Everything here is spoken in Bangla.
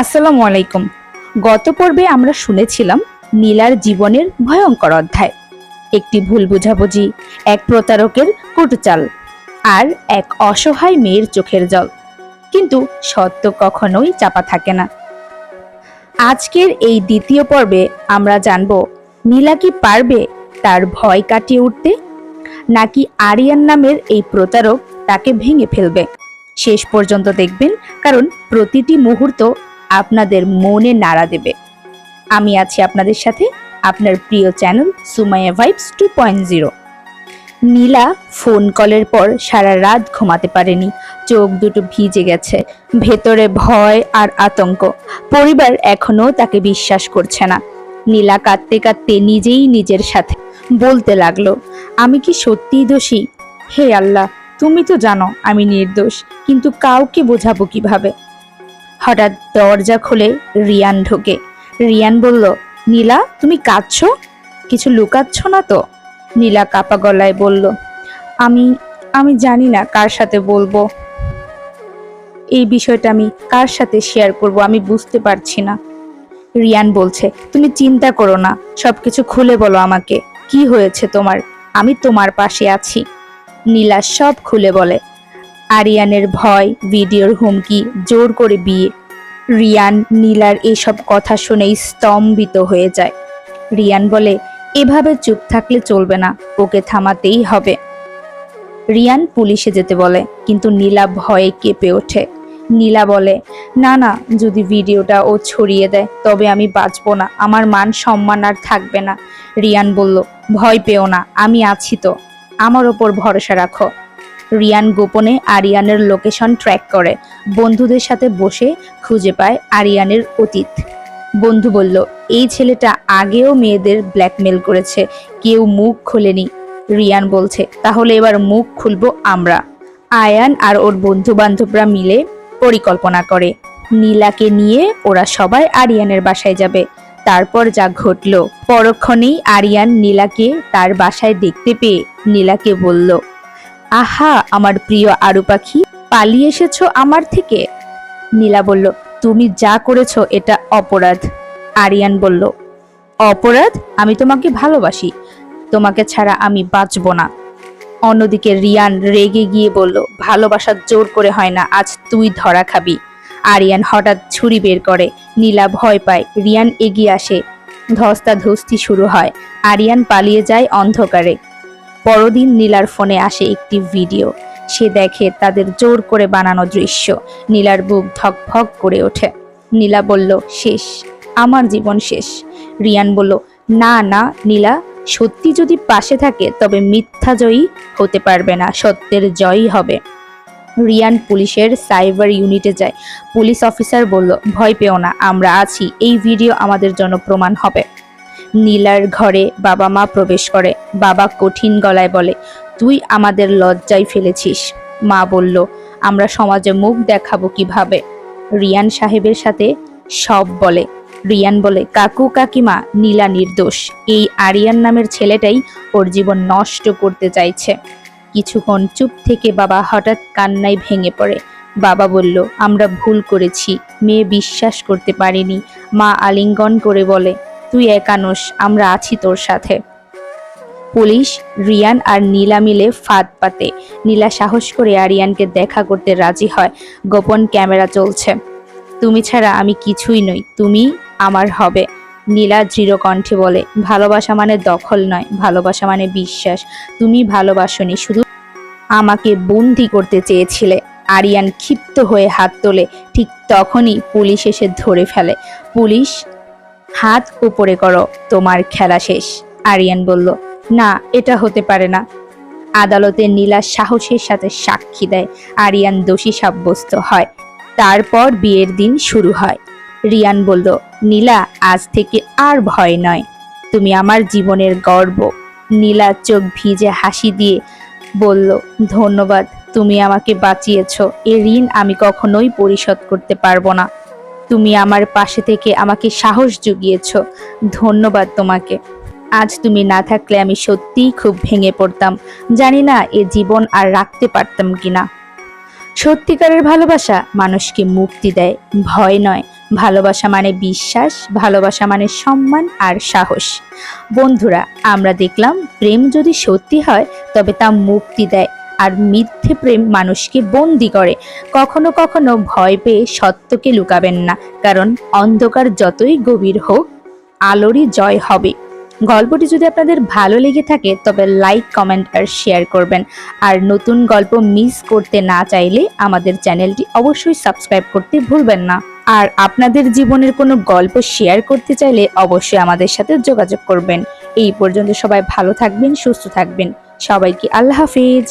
আসসালামু আলাইকুম। গত পর্বে আমরা শুনেছিলাম নীলার জীবনের ভয়ঙ্কর অধ্যায়। একটি ভুল বুঝাবুঝি, এক প্রতারকের কুটচাল আর এক অসহায় মেয়ের চোখের জল। কিন্তু সত্য কখনোই চাপা থাকে না। আজকের এই দ্বিতীয় পর্বে আমরা জানব, নীলা কি পারবে তার ভয় কাটিয়ে উঠতে? নাকি আরিয়ান নামের এই প্রতারক তাকে ভেঙে ফেলবে? শেষ পর্যন্ত দেখবেন, কারণ প্রতিটি মুহূর্ত আপনাদের মনে নাড়া দেবে। আমি আছি আপনাদের সাথে আপনার প্রিয় channel Sumaiya vibes two point zero. Nila phone কলের পর সারা রাত ঘুমাতে পারেনি। চোখ দুটো ভিজে গেছে। ভেতরে ভয় আর আতঙ্ক। পরিবার এখনও তাকে বিশ্বাস করছে না। নীলা কাঁদতে কাঁদতে নিজেই নিজের সাথে বলতে লাগল, আমি কি সত্যিই দোষী? হে আল্লাহ, তুমি তো জানো আমি নির্দোষ, কিন্তু কাউকে বোঝাবো কীভাবে? হঠাৎ দরজা খুলে রিয়ান ঢোকে। রিয়ান বলল, নীলা, তুমি কাঁদছো? কিছু লুকাচ্ছ না তো? নীলা কাপা গলায় বলল, আমি আমি জানি না কার সাথে বলব। এই বিষয়টা আমি কার সাথে শেয়ার করব আমি বুঝতে পারছি না। রিয়ান বলছে, তুমি চিন্তা করো না সব কিছু খুলে বলো আমাকে। কি হয়েছে তোমার? আমি তোমার পাশে আছি। নীলা সব খুলে বলে। আরিয়ানের ভয়, ভিডিওর হুমকি, জোর করে বিয়ে রিয়ান নীলার এসব কথা শুনেই স্তম্ভিত হয়ে যায়। রিয়ান বলে, এভাবে চুপ থাকলে চলবে না, ওকে থামাতেই হবে। রিয়ান পুলিশে যেতে বলে, কিন্তু নীলা ভয়ে কেঁপে ওঠে। নীলা বলে, না না, যদি ভিডিওটা ও ছড়িয়ে দেয়, তবে আমি বাঁচবো না, আমার মান সম্মান আর থাকবে না। রিয়ান বলল, ভয় পেও না, আমি আছি তো। আমার ওপর ভরসা রাখো। রিয়ান গোপনে আরিয়ানের লোকেশন ট্র্যাক করে। বন্ধুদের সাথে বসে খুঁজে পায় আরিয়ানের অতীত। বন্ধু বলল, এই ছেলেটা আগেও মেয়েদের ব্ল্যাকমেল করেছে। কেউ মুখ খোলেনি। রিয়ান বলছে, তাহলে এবার মুখ খুলবো আমরা। আয়ান আর ওর বন্ধু বান্ধবরা মিলে পরিকল্পনা করে। নীলাকে নিয়ে ওরা সবাই আরিয়ানের বাসায় যাবে। তারপর যা ঘটলো, পরক্ষণেই আরিয়ান নীলাকে তার বাসায় দেখতে পেয়ে নীলাকে বলল আহা, আমার প্রিয় আরু পাখি, পালিয়ে এসেছ আমার থেকে? নীলা বলল, তুমি যা করেছ এটা অপরাধ। আরিয়ান বলল, অপরাধ? আমি তোমাকে ভালোবাসি। তোমাকে ছাড়া আমি বাঁচব না। অন্যদিকে রিয়ান রেগে গিয়ে বলল, ভালোবাসা জোর করে হয় না, আজ তুই ধরা খাবি। আরিয়ান হঠাৎ ছুরি বের করে, নীলা ভয় পায়, রিয়ান এগিয়ে আসে। ধস্তাধস্তি শুরু হয়। আরিয়ান পালিয়ে যায় অন্ধকারে। পরদিন নীলার ফোনে আসে একটি ভিডিও। সে দেখে তাদের জোর করে বানানো দৃশ্য। নীলার বুক ধকভক করে ওঠে। নীলা বলল, শেষ, আমার জীবন শেষ। রিয়ান বলল, না না, নীলা, সত্যি যদি পাশে থাকে, তবে মিথ্যা জয়ী হতে পারবে না, সত্যের জয়ই হবে। রিয়ান পুলিশের সাইবার ইউনিটে যায়। পুলিশ অফিসার বলল, ভয় পেও না, আমরা আছি, এই ভিডিও আমাদের জন্য প্রমাণ হবে। নীলার ঘরে বাবা মা প্রবেশ করে। বাবা কঠিন গলায় বলে, তুই আমাদের লজ্জায় ফেলেছিস। মা বলল, আমরা সমাজে মুখ দেখাবো কীভাবে? রিয়ান সাহেবের সাথে সব বলে। রিয়ান বলে, কাকু, কাকিমা, নীলা নির্দোষ। এই আরিয়ান নামের ছেলেটাই ওর জীবন নষ্ট করতে চাইছে। কিছুক্ষণ চুপ থেকে বাবা হঠাৎ কান্নায় ভেঙে পড়ে। বাবা বলল, আমরা ভুল করেছি। মেয়ে বিশ্বাস করতে পারিনি। মা আলিঙ্গন করে বলে তুই একানোস আমরা আছি তোর সাথে। পুলিশ, রিয়ান আর নীলা মিলে ফাঁদ পাতে। নীলা সাহস করে আরিয়ানকে দেখা করতে রাজি হয়। গোপন ক্যামেরা চলছে। তুমি ছাড়া আমি কিছুই নই, তুমি আমার হবে। নীলা দৃঢ় কণ্ঠে বলে, ভালোবাসা মানে দখল নয়, ভালোবাসা মানে বিশ্বাস। তুমি ভালোবাসনি, শুধু আমাকে বন্দি করতে চেয়েছিলে। আরিয়ান ক্ষিপ্ত হয়ে হাত তোলে, ঠিক তখনই পুলিশ এসে ধরে ফেলে। পুলিশ হাত উপরে করো, তোমার খেলা শেষ। আরিয়ান বলল, না, এটা হতে পারে না। আদালতে নীলা সাহসের সাথে সাক্ষী দেয় আরিয়ান দোষী সাব্যস্ত হয়। তারপর বিয়ের দিন শুরু হয়। রিয়ান বলল, নীলা, আজ থেকে আর ভয় নয়। তুমি আমার জীবনের গর্ব। নীলা চোখ ভিজে হাসি দিয়ে বলল, ধন্যবাদ, তুমি আমাকে বাঁচিয়েছ। এ ঋণ আমি কখনোই পরিশোধ করতে পারব না। তুমি আমার পাশে থেকে আমাকে সাহস জুগিয়েছ। ধন্যবাদ তোমাকে। আজ তুমি না থাকলে আমি সত্যিই খুব ভেঙে পড়তাম। জানি না এ জীবন আর রাখতে পারতাম কিনা। সত্যিকারের ভালোবাসা মানুষকে মুক্তি দেয়, ভয় নয়। ভালোবাসা মানে বিশ্বাস, ভালোবাসা মানে সম্মান আর সাহস। বন্ধুরা, আমরা দেখলাম প্রেম যদি সত্যি হয়, তবে তা মুক্তি দেয়। আর মিথ্যে প্রেম মানুষকে বন্দি করে। কখনো কখনো ভয় পেয়ে সত্যকে লুকাবেন না, কারণ অন্ধকার যতই গভীর হোক, আলোরই জয় হবে। গল্পটি যদি আপনাদের ভালো লেগে থাকে, তবে লাইক, কমেন্ট আর শেয়ার করবেন। আর নতুন গল্প মিস করতে না চাইলে আমাদের চ্যানেলটি অবশ্যই সাবস্ক্রাইব করতে ভুলবেন না। আর আপনাদের জীবনের কোনো গল্প শেয়ার করতে চাইলে অবশ্যই আমাদের সাথে যোগাযোগ করবেন। এই পর্যন্ত সবাই ভালো থাকবেন, সুস্থ থাকবেন। সবাইকে আল্লাহ হাফিজ।